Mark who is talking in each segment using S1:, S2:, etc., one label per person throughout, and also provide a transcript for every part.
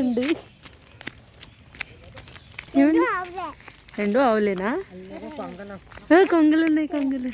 S1: అండి రెండు ఆవులేనా? కొంగలు ఉన్నాయి కొంగలు.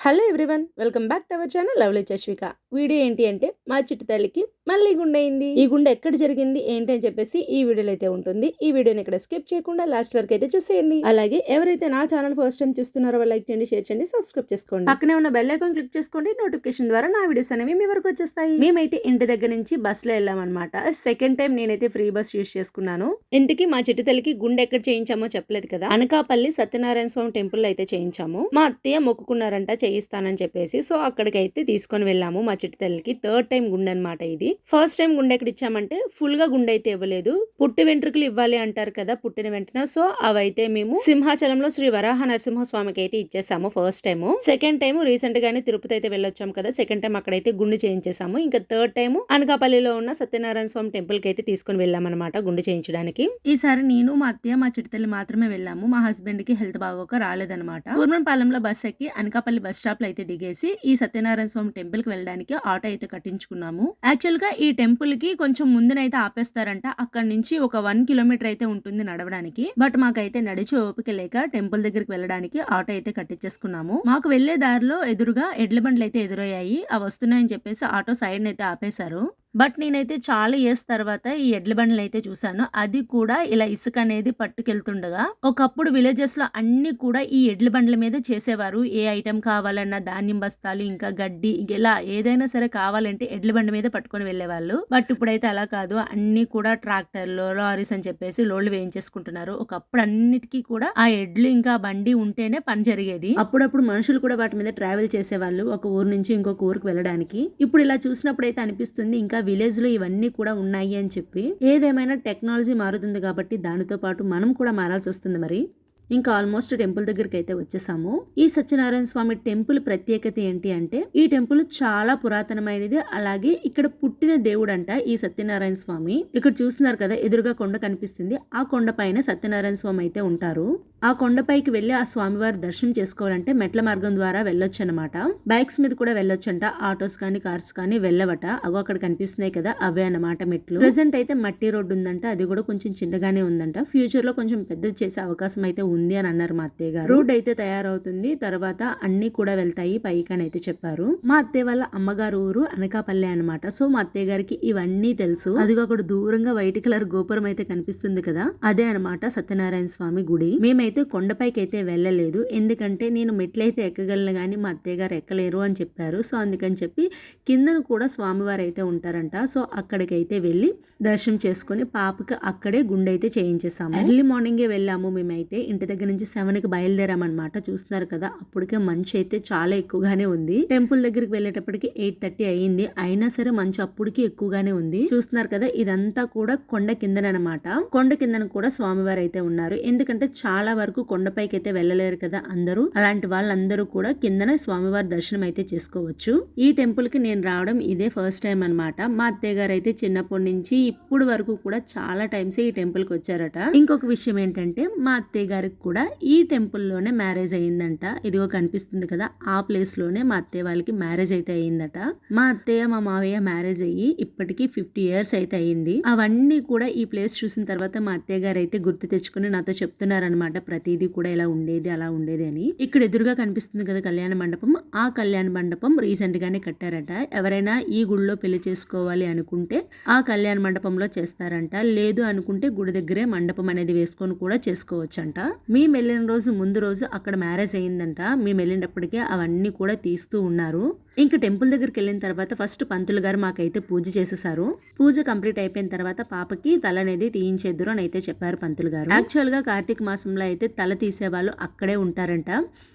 S1: Hello everyone welcome back to our channel lovely Chashvika video ఏంటి అంటే మా చిట్టు తల్లికి మళ్ళీ గుండె అయింది ఈ గుండె ఎక్కడ జరిగింది? ఏంటి అని చెప్పేసి ఈ వీడియోలో అయితే ఉంటుంది. ఈ వీడియోని ఇక్కడ స్కిప్ చేయకుండా లాస్ట్ వరకు అయితే చూసేయండి. అలాగే ఎవరైతే నా ఛానల్ ఫస్ట్ టైం చూస్తున్నారో వాళ్ళు లైక్ చేయండి షేర్ చేయండి సబ్స్క్రైబ్ చేసుకోండి. పక్కనే ఉన్న బెల్ ఐకాన్ క్లిక్ చేసుకోండి నోటిఫికేషన్ ద్వారా నా వీడియోస్ అనేవి మీ వరకు వచ్చేస్తాయి. మేమైతే ఇంటి దగ్గర నుంచి బస్లో వెళ్ళామన్నమాట. సెకండ్ టైం నేనైతే ఫ్రీ బస్ యూస్ చేసుకున్నాను. ఇంటికి మా చిట్టు తల్లికి గుండె ఎక్కడ చేయించామో చెప్పలేదు కదా. అనకాపల్లి సత్యనారాయణ స్వామి టెంపుల్ అయితే చేయించాము. మా అత్తయ్య మొక్కుకున్నారంట చేయిస్తానని చెప్పేసి సో అక్కడికి అయితే తీసుకొని వెళ్ళాము మా చిట్టు తల్లికి. థర్డ్ టైం గుండె అనమాట ఇది. ఫస్ట్ టైం గుండె ఎక్కడ ఇచ్చామంటే ఫుల్గా గుండె అయితే ఇవ్వలేదు. పుట్టి వెంట్రుకలు ఇవ్వాలి అంటారు కదా పుట్టిన వెంటనే. సో అవైతే మేము సింహాచలంలో శ్రీ వరాహ నరసింహ స్వామికి అయితే ఇచ్చేసాము first time second time recent గానే తిరుపతి అయితే వెళ్ళొచ్చాము కదా. సెకండ్ టైం అక్కడైతే గుండు చేయించేసాము. ఇంకా థర్డ్ టైం అనకాపల్లిలో ఉన్న సత్యనారాయణ స్వామి టెంపుల్కి అయితే తీసుకుని వెళ్ళామన్నమాట గుండు చేయించడానికి. ఈసారి నేను మా అత్తయ్య మా చిట్టతల్లి మాత్రమే వెళ్ళాము. మా హస్బెండ్కి హెల్త్ బాగోక రాలేదనమాట పూర్వంపాలెంలో బస్ ఎక్కి అనకాపల్లి బస్ స్టాప్లో అయితే దిగేసి ఈ సత్యనారాయణ స్వామి టెంపుల్కి వెళ్ళడానికి ఆటో అయితే కట్టించుకున్నాము. యాక్చువల్ గా ఈ టెంపుల్కి కొంచెం ముందునైతే ఆపేస్తారంట. అక్కడ నుంచి ఒక వన్ కిలోమీటర్ అయితే ఉంటుంది నడవడానికి. బట్ మాకైతే నడిచి ఓపిక లేక టెంపుల్ దగ్గరికి వెళ్ళడానికి ఆటో అయితే కట్టించేసుకున్నాము. మాకు వెళ్ళే దారిలో ఎదురుగా ఎడ్ల బండ్లు అయితే ఎదురయ్యాయి. అవి వస్తున్నాయని చెప్పేసి ఆటో సైడ్ అయితే ఆపేశారు. బట్ నేనైతే చాలా ఇయర్స్ తర్వాత ఈ ఎడ్ల బండ్లు అయితే చూశాను అది కూడా ఇలా ఇసుక అనేది పట్టుకెళ్తుండగా ఒకప్పుడు విలేజెస్లో అన్ని కూడా ఈ ఎడ్ల బండ్ల మీద చేసేవారు. ఏ ఐటెం కావాలన్నా ధాన్యం బస్తాలు ఇంకా గడ్డి ఇలా ఏదైనా సరే కావాలంటే ఎడ్ల బండి మీద పట్టుకొని వెళ్ళేవాళ్ళు. బట్ ఇప్పుడైతే అలా కాదు. అన్ని కూడా ట్రాక్టర్లు లారీస్ అని చెప్పేసి లోడ్లు వేయించేసుకుంటున్నారు. ఒకప్పుడు అన్నిటికీ కూడా ఆ ఎడ్లు ఇంకా బండి ఉంటేనే పని జరిగేది. అప్పుడప్పుడు మనుషులు కూడా వాటి మీద ట్రావెల్ చేసేవాళ్ళు. ఒక ఊరు నుంచి ఇంకొక ఊరికి వెళ్ళడానికి. ఇప్పుడు ఇలా చూసినప్పుడు అయితే అనిపిస్తుంది ఇంకా విలేజ్లో ఇవన్నీ కూడా ఉన్నాయి అని చెప్పి ఏదేమైనా టెక్నాలజీ మారుతుంది కాబట్టి దానితో పాటు మనం కూడా మారాల్సి వస్తుంది మరి. ఇంకా ఆల్మోస్ట్ టెంపుల్ దగ్గరికి అయితే వచ్చేసాము. ఈ సత్యనారాయణ స్వామి టెంపుల్ ప్రత్యేకత ఏంటి అంటే ఈ టెంపుల్ చాలా పురాతనమైనది. అలాగే ఇక్కడ పుట్టిన దేవుడు అంట ఈ సత్యనారాయణ స్వామి. ఇక్కడ చూస్తున్నారు కదా ఎదురుగా కొండ కనిపిస్తుంది. ఆ కొండ పైన సత్యనారాయణ స్వామి అయితే ఉంటారు. ఆ కొండపైకి వెళ్ళి ఆ స్వామివారి దర్శనం చేసుకోవాలంటే మెట్ల మార్గం ద్వారా వెళ్ళొచ్చు అనమాట బైక్స్ మీద కూడా వెళ్ళొచ్చంట. ఆటోస్ కానీ కార్స్ కానీ వెళ్ళవట. అగో అక్కడ కనిపిస్తున్నాయి కదా అవే అన్నమాట మెట్లు. ప్రెసెంట్ అయితే మట్టి రోడ్డు ఉందంట. అది కూడా కొంచెం చిన్నగానే ఉందంట. ఫ్యూచర్లో కొంచెం పెద్దది చేసే అవకాశం అయితే ఉంది. అని అన్నారు మా అత్తయ్య గారు. రోడ్ అయితే తయారవుతుంది. తర్వాత అన్ని కూడా వెళ్తాయి పైకి అని అయితే చెప్పారు. మా అత్తయ్య వాళ్ళ అమ్మగారు ఊరు అనకాపల్లి అన్నమాట. సో మా అత్తయ్య గారికి ఇవన్నీ తెలుసు. అదిగో అక్కడ దూరంగా వైట్ కలర్ గోపురం అయితే కనిపిస్తుంది కదా? అదే అన్నమాట సత్యనారాయణ స్వామి గుడి. మేమైతే కొండపైకి అయితే వెళ్ళలేదు. ఎందుకంటే నేను మెట్లయితే ఎక్కగలను కానీ మా అత్తయ్య గారు ఎక్కలేరు అని చెప్పారు. సో అందుకని చెప్పి కిందన కూడా స్వామివారు అయితే ఉంటారంట. సో అక్కడికైతే వెళ్ళి దర్శనం చేసుకుని పాపకి అక్కడే గుండె అయితే చేయించేసాము ఎర్లీ మార్నింగే వెళ్ళాము మేమైతే. ఇంటి దగ్గర నుంచి సెవెన్కి బయలుదేరామన్నమాట. చూస్తున్నారు కదా అప్పటికే మంచు అయితే చాలా ఎక్కువగానే ఉంది. టెంపుల్ దగ్గరికి వెళ్ళేటప్పటికి ఎయిట్ థర్టీ అయ్యింది. అయినా సరే మంచు అప్పటికి ఎక్కువగానే ఉంది. చూస్తున్నారు కదా ఇదంతా కూడా కొండ కిందనమాట కొండ కిందన కూడా స్వామివారు అయితే ఉన్నారు. ఎందుకంటే చాలా వరకు కొండపైకి అయితే వెళ్ళలేరు కదా అందరూ. అలాంటి వాళ్ళందరూ కూడా కిందన స్వామివారి దర్శనం అయితే చేసుకోవచ్చు. ఈ టెంపుల్కి నేను రావడం ఇదే ఫస్ట్ టైం అన్నమాట. మా అత్తయ్య గారు అయితే చిన్నప్పటి నుంచి ఇప్పుడు వరకు కూడా చాలా టైమ్స్ ఈ టెంపుల్కి వచ్చారట. ఇంకొక విషయం ఏంటంటే మా అత్తయ్య గారికి కూడా ఈ టెంపుల్లోనే మ్యారేజ్ అయ్యిందంట. ఇదిగో కనిపిస్తుంది కదా ఆ ప్లేస్లోనే మా అత్తయ్య వాళ్ళకి మ్యారేజ్ అయితే అయ్యిందట. మా అత్తయ్య మా మావయ్య మ్యారేజ్ అయ్యి ఇప్పటికీ ఫిఫ్టీ ఇయర్స్ అయితే అయ్యింది. అవన్నీ కూడా ఈ ప్లేస్ చూసిన తర్వాత మా అత్తయ్య గారు అయితే గుర్తు తెచ్చుకుని నాతో చెప్తున్నారనమాట ప్రతిదీ కూడా ఇలా ఉండేది అలా ఉండేది అని. ఇక్కడ ఎదురుగా కనిపిస్తుంది కదా కళ్యాణ మండపం. ఆ కళ్యాణ మండపం రీసెంట్ గానే కట్టారట. ఎవరైనా ఈ గుడిలో పెళ్ళి చేసుకోవాలి అనుకుంటే ఆ కళ్యాణ మండపంలో చేస్తారంట. లేదు అనుకుంటే గుడి దగ్గరే మండపం అనేది వేసుకొని కూడా చేసుకోవచ్చంట. మేము వెళ్ళిన రోజు ముందు రోజు అక్కడ మ్యారేజ్ అయ్యిందంట. మేము వెళ్ళినప్పటికే అవన్నీ కూడా తీస్తూ ఉన్నారు. ఇంకా టెంపుల్ దగ్గరికి వెళ్ళిన తర్వాత ఫస్ట్ పంతులు గారు మాకైతే పూజ చేసేసారు. పూజ కంప్లీట్ అయిపోయిన తర్వాత పాపకి తల అనేది తీయించేద్దురు అని అయితే చెప్పారు పంతులు గారు. యాక్చువల్గా కార్తీక మాసంలో అయితే తల తీసే వాళ్ళు అక్కడే ఉంటారంట.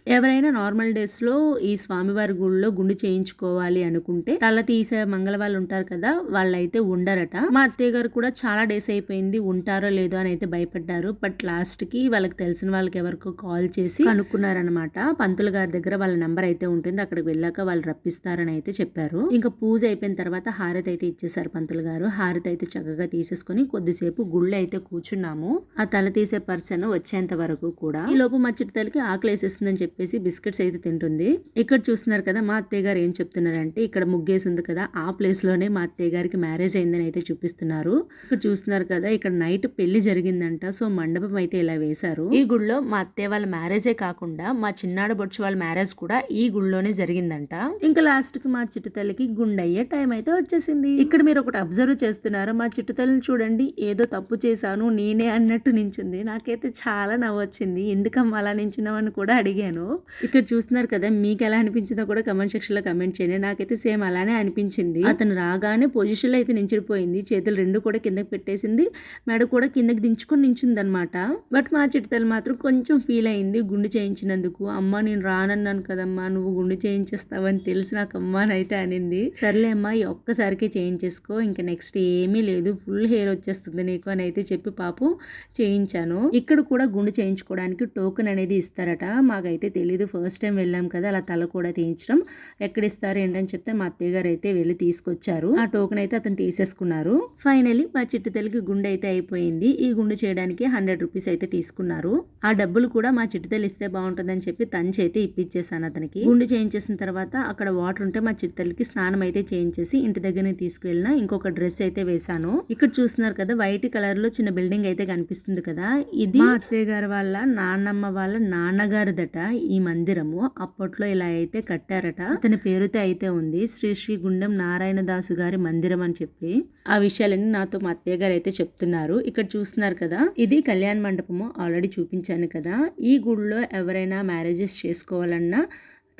S1: ఎవరైనా నార్మల్ డేస్లో ఈ స్వామివారి గుళ్ళో గుండు చేయించుకోవాలి అనుకుంటే తల తీసే మంగళవారు ఉంటారు కదా వాళ్ళైతే ఉండరట. మా అత్తయ్య గారు కూడా చాలా డేస్ అయిపోయింది ఉంటారో లేదో అని అయితే భయపడ్డారు. బట్ లాస్ట్కి వాళ్ళకి తెలుసు తెలిసిన వాళ్ళకి ఎవరికో కాల్ చేసి కనుక్కున్నారనమాట పంతులు గారి దగ్గర వాళ్ళ నెంబర్ అయితే ఉంటుంది. అక్కడికి వెళ్ళాక వాళ్ళు రప్పిస్తారని అయితే చెప్పారు. ఇంకా పూజ అయిపోయిన తర్వాత హారతి అయితే ఇచ్చేసారు పంతులు గారు. హారతి అయితే చక్కగా తీసేసుకొని కొద్దిసేపు గుళ్ళు అయితే కూర్చున్నాము. ఆ తల తీసే పర్సన్ వచ్చేంత వరకు కూడా ఈ లోపు మా చిట్టతలకి ఆకలి వేసేస్తుందని చెప్పేసి బిస్కెట్స్ అయితే తింటుంది. ఇక్కడ చూస్తున్నారు కదా మా అత్తయ్య గారు ఏం చెప్తున్నారంటే ఇక్కడ ముగ్గేసి ఉంది కదా ఆ ప్లేస్లోనే మా అత్తయ్య గారికి మ్యారేజ్ అయిందని అయితే చూపిస్తున్నారు. ఇక్కడ చూస్తున్నారు కదా ఇక్కడ నైట్ పెళ్ళి జరిగిందంట. సో మండపం అయితే ఇలా వేశారు. ఈ గుడిలో మా అత్తయ్య వాళ్ళ మ్యారేజే కాకుండా మా చిన్నాడ బొచ్చు వాళ్ళ మ్యారేజ్ కూడా ఈ గుడిలోనే జరిగిందంట. ఇంకా లాస్ట్కి మా చిట్టుతల్లికి గుండయ్యే టైం అయితే వచ్చేసింది. ఇక్కడ మీరు ఒకటి అబ్జర్వ్ చేస్తున్నారు? మా చిట్టుతల్లిని చూడండి ఏదో తప్పు చేశాను నేనే అన్నట్టు నించుంది. నాకైతే చాలా నవ్వొచ్చింది ఎందుకమ్మా అలా నించున్నామని కూడా అడిగాను. ఇక్కడ చూస్తున్నారు కదా మీకు ఎలా అనిపించిందో కూడా కమెంట్ సెక్షన్లో కమెంట్ చేయండి. నాకైతే సేమ్ అలానే అనిపించింది. అతను రాగానే పొజిషన్లో అయితే నించిపోయింది చేతులు రెండు కూడా కిందకి పెట్టేసింది. మెడ కూడా కిందకి దించుకొని నించుంది అనమాట బట్ మా చిట్టుతల్లి మాత్రం కొంచెం ఫీల్ అయింది గుండు చేయించినందుకు. అమ్మ నేను రానన్నాను కదమ్మా నువ్వు గుండు చేయించేస్తావని తెలిసి నాకు అమ్మ అని అయితే అనింది. సర్లే అమ్మా ఈ ఒక్కసారికే చేయించేసుకో ఇంకా నెక్స్ట్ ఏమీ లేదు ఫుల్ హెయిర్ వచ్చేస్తుంది నీకు అని అయితే చెప్పి పాపం చేయించాను. ఇక్కడ కూడా గుండు చేయించుకోవడానికి టోకెన్ అనేది ఇస్తారట. మాకైతే తెలీదు ఫస్ట్ టైం వెళ్ళాం కదా అలా తల కూడా తీయించడం. ఎక్కడ ఇస్తారు ఏంటని చెప్తే మా అత్తయ్య గారు అయితే వెళ్ళి తీసుకొచ్చారు. ఆ టోకెన్ అయితే అతను తీసేసుకున్నారు. ఫైనలీ మా చిట్టు తల్లికి గుండె అయితే అయిపోయింది. ఈ గుండు చేయడానికి హండ్రెడ్ రూపీస్ అయితే తీసుకున్నారు. ఆ డబ్బులు కూడా మా చిట్టుతల్లి ఇస్తే బాగుంటుందని చెప్పి తంచి అయితే ఇప్పించేసాను అతనికి. గుండు చేయించేసిన తర్వాత అక్కడ వాటర్ ఉంటే మా చిట్టుతల్లికి స్నానం అయితే చేయించేసి ఇంటి దగ్గర తీసుకువెళ్ళిన ఇంకొక డ్రెస్ అయితే వేశాను. ఇక్కడ చూస్తున్నారు కదా వైట్ కలర్లో చిన్న బిల్డింగ్ అయితే కనిపిస్తుంది కదా. ఇది మా అత్తయ్య గారి వాళ్ళ నాన్నమ్మ వాళ్ళ నాన్నగారిదట ఈ మందిరము. అప్పట్లో ఇలా అయితే కట్టారట. అతని పేరుతో అయితే ఉంది శ్రీ శ్రీ గుండెం నారాయణ దాసు గారి మందిరం అని చెప్పి. ఆ విషయాలన్నీ నాతో మా అత్తయ్య గారు అయితే చెప్తున్నారు. ఇక్కడ చూస్తున్నారు కదా ఇది కళ్యాణ మండపము. ఆల్రెడీ చూపి చూపించాను కదా ఈ గుడిలో ఎవరైనా మ్యారేజెస్ చేసుకోవాలన్నా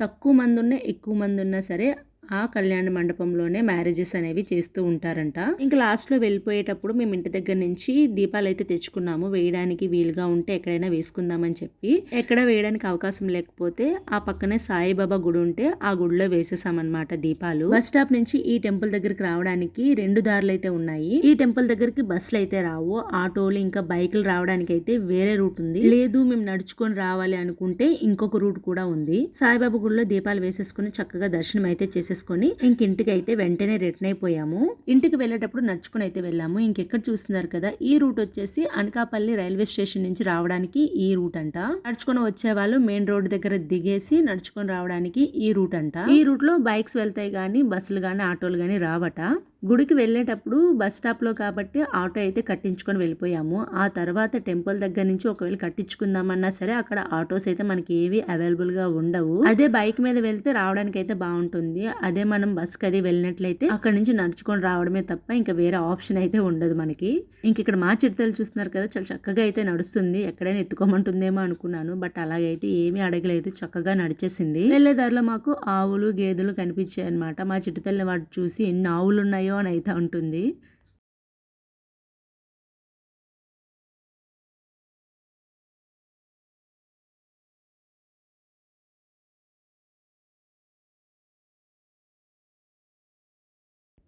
S1: తక్కువ మంది ఉన్నా ఎక్కువ మంది ఉన్నా సరే ఆ కళ్యాణ మండపంలోనే మ్యారేజెస్ అనేవి చేస్తూ ఉంటారంట. ఇంకా లాస్ట్లో వెళ్ళిపోయేటప్పుడు మేము ఇంటి దగ్గర నుంచి దీపాలు అయితే తెచ్చుకున్నాము. వేయడానికి వీలుగా ఉంటే ఎక్కడైనా వేసుకుందామని చెప్పి. ఎక్కడ వేయడానికి అవకాశం లేకపోతే ఆ పక్కనే సాయిబాబా గుడి ఉంటే ఆ గుడిలో వేసేసామన్నమాట దీపాలు. బస్ స్టాప్ నుంచి ఈ టెంపుల్ దగ్గరికి రావడానికి రెండు దారులు అయితే ఉన్నాయి. ఈ టెంపుల్ దగ్గరికి బస్సులు అయితే రావు. ఆటోలు ఇంకా బైకులు రావడానికి అయితే వేరే రూట్ ఉంది. లేదు మేము నడుచుకొని రావాలి అనుకుంటే ఇంకొక రూట్ కూడా ఉంది. సాయిబాబా గుడిలో దీపాలు వేసేసుకుని చక్కగా దర్శనం అయితే చేసేసుకుని ఇంక ఇంటికి అయితే వెంటనే రిటర్న్ అయిపోయాము. ఇంటికి వెళ్ళేటప్పుడు నడుచుకుని అయితే వెళ్ళాము. ఇంకెక్కడ చూస్తున్నారు కదా ఈ రూట్ వచ్చేసి అనకాపల్లి రైల్వే స్టేషన్ నుంచి రావడానికి ఈ రూట్ అంట. నడుచుకొని వచ్చే వాళ్ళు మెయిన్ రోడ్ దగ్గర దిగేసి నడుచుకొని రావడానికి ఈ రూట్ అంట. ఈ రూట్లో బైక్స్ వెళ్తాయి కానీ బస్సులు కానీ ఆటోలు కానీ రావట. గుడికి వెళ్ళేటప్పుడు బస్ స్టాప్లో కాబట్టి ఆటో అయితే కట్టించుకొని వెళ్ళిపోయాము. ఆ తర్వాత టెంపుల్ దగ్గర నుంచి ఒకవేళ కట్టించుకుందామన్నా సరే అక్కడ ఆటోస్ అయితే మనకి ఏవి అవైలబుల్గా ఉండవు. అదే బైక్ మీద వెళ్తే రావడానికి అయితే బాగుంటుంది. అదే మనం బస్కి అది వెళ్ళినట్లయితే అక్కడ నుంచి నడుచుకొని రావడమే తప్ప ఇంకా వేరే ఆప్షన్ అయితే ఉండదు మనకి. ఇంక ఇక్కడ మా చిడతలు చూస్తున్నారు కదా చాలా చక్కగా అయితే నడుస్తుంది. ఎక్కడైనా ఎత్తుకోమంటుందేమో అనుకున్నాను. బట్ అలాగైతే ఏమీ అడగలేదు. చక్కగా నడిచేసింది. వెళ్ళే దారిలో మాకు ఆవులు గేదెలు కనిపించాయి అనమాట మా చిట్టుతల్లిని వాటి చూసి ఎన్ని ఆవులు ఉన్నాయి అని అయితే ఉంటుంది.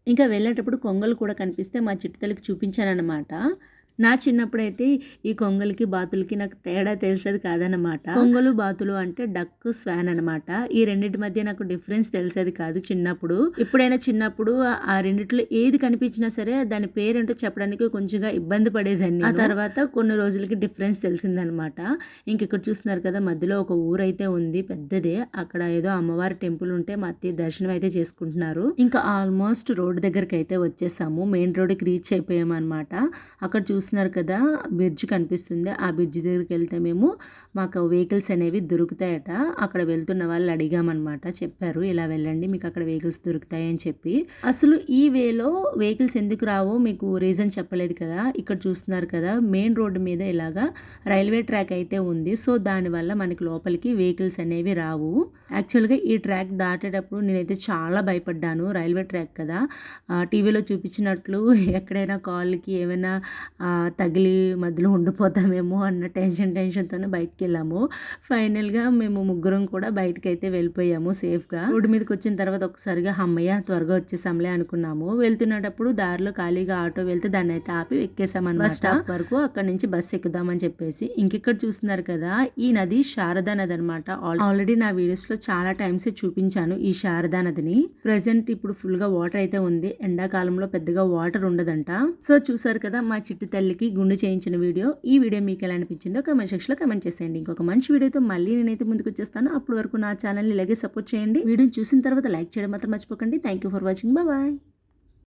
S1: ఇంకా వెళ్ళేటప్పుడు కొంగలు కూడా కనిపిస్తే మా చిట్టుతలకి చూపించానన్నమాట. నా చిన్నప్పుడైతే ఈ కొంగలకి బాతులకి నాకు తేడా తెలిసేది కాదనమాట కొంగలు బాతులు అంటే డక్ స్వాన్ అనమాట ఈ రెండింటి మధ్య నాకు డిఫరెన్స్ తెలిసేది కాదు చిన్నప్పుడు. ఇప్పుడైనా చిన్నప్పుడు ఆ రెండిట్లో ఏది కనిపించినా సరే దాని పేరేంటో చెప్పడానికి కొంచెంగా ఇబ్బంది పడేదాన్ని ఆ తర్వాత కొన్ని రోజులకి డిఫరెన్స్ తెలిసిందనమాట ఇంక ఇక్కడ చూస్తున్నారు కదా మధ్యలో ఒక ఊరైతే ఉంది పెద్దదే. అక్కడ ఏదో అమ్మవారి టెంపుల్ ఉంటే మా అత్తయ్య దర్శనం అయితే చేసుకుంటున్నారు. ఇంకా ఆల్మోస్ట్ రోడ్ దగ్గరికి అయితే వచ్చేసాము. మెయిన్ రోడ్కి రీచ్ అయిపోయాము అనమాట అక్కడ చూస్తున్నారు కదా బ్రిడ్జ్ కనిపిస్తుంది. ఆ బ్రిడ్జ్ దగ్గరికి వెళ్తే మేము మాకు వెహికల్స్ అనేవి దొరుకుతాయట. అక్కడ వెళ్తున్న వాళ్ళు అడిగామన్నమాట. చెప్పారు ఇలా వెళ్ళండి మీకు అక్కడ వెహికల్స్ దొరుకుతాయి అని చెప్పి. అసలు ఈ వేలో వెహికల్స్ ఎందుకు రావో? మీకు రీజన్ చెప్పలేదు కదా? ఇక్కడ చూస్తున్నారు కదా మెయిన్ రోడ్డు మీద ఇలాగా రైల్వే ట్రాక్ అయితే ఉంది. సో దానివల్ల మనకి లోపలికి వెహికల్స్ అనేవి రావు. యాక్చువల్గా ఈ ట్రాక్ దాటేటప్పుడు నేనైతే చాలా భయపడ్డాను. రైల్వే ట్రాక్ కదా. టీవీలో చూపించినట్లు ఎక్కడైనా కాళ్ళకి ఏమైనా తగిలి మధ్యలో ఉండిపోతామేమో అన్న టెన్షన్ టెన్షన్తోనే బయటికి వెళ్ళాము. ఫైనల్గా మేము ముగ్గురం కూడా బయటకు అయితే వెళ్ళిపోయాము సేఫ్గా. రోడ్డు మీదకి వచ్చిన తర్వాత ఒకసారిగా అమ్మయ్య త్వరగా వచ్చేసాంలే అనుకున్నాము. వెళ్తున్నప్పుడు దారిలో ఖాళీగా ఆటో వెళ్తే దాన్ని అయితే ఆపి ఎక్కేసామన్నమాట. బస్ స్టాప్ వరకు అక్కడ నుంచి బస్సు ఎక్కుదామని చెప్పేసి ఇంకెక్కడ చూస్తున్నారు కదా ఈ నది శారదా నది అనమాట ఆల్రెడీ నా వీడియోస్లో చాలా టైమ్స్ చూపించాను ఈ శారదా నదిని. ప్రెసెంట్ ఇప్పుడు ఫుల్గా వాటర్ అయితే ఉంది. ఎండాకాలంలో పెద్దగా వాటర్ ఉండదంట. సో చూసారు కదా మా చిట్టి తల్లికి గుండు చేయించిన వీడియో. ఈ వీడియో మీకు ఎలా అనిపించిందో కమెంట్ సెక్షన్లో కమెంట్ చేసేయండి. ఇంకొక మంచి వీడియోతో మళ్ళీ నేనైతే ముందుకు వచ్చేస్తాను. అప్పటి వరకు నా ఛానల్ని ఇలాగే సపోర్ట్ చేయండి. వీడియో చూసిన తర్వాత లైక్ చేయడం మాత్రం మర్చిపోకండి. Thank you for watching bye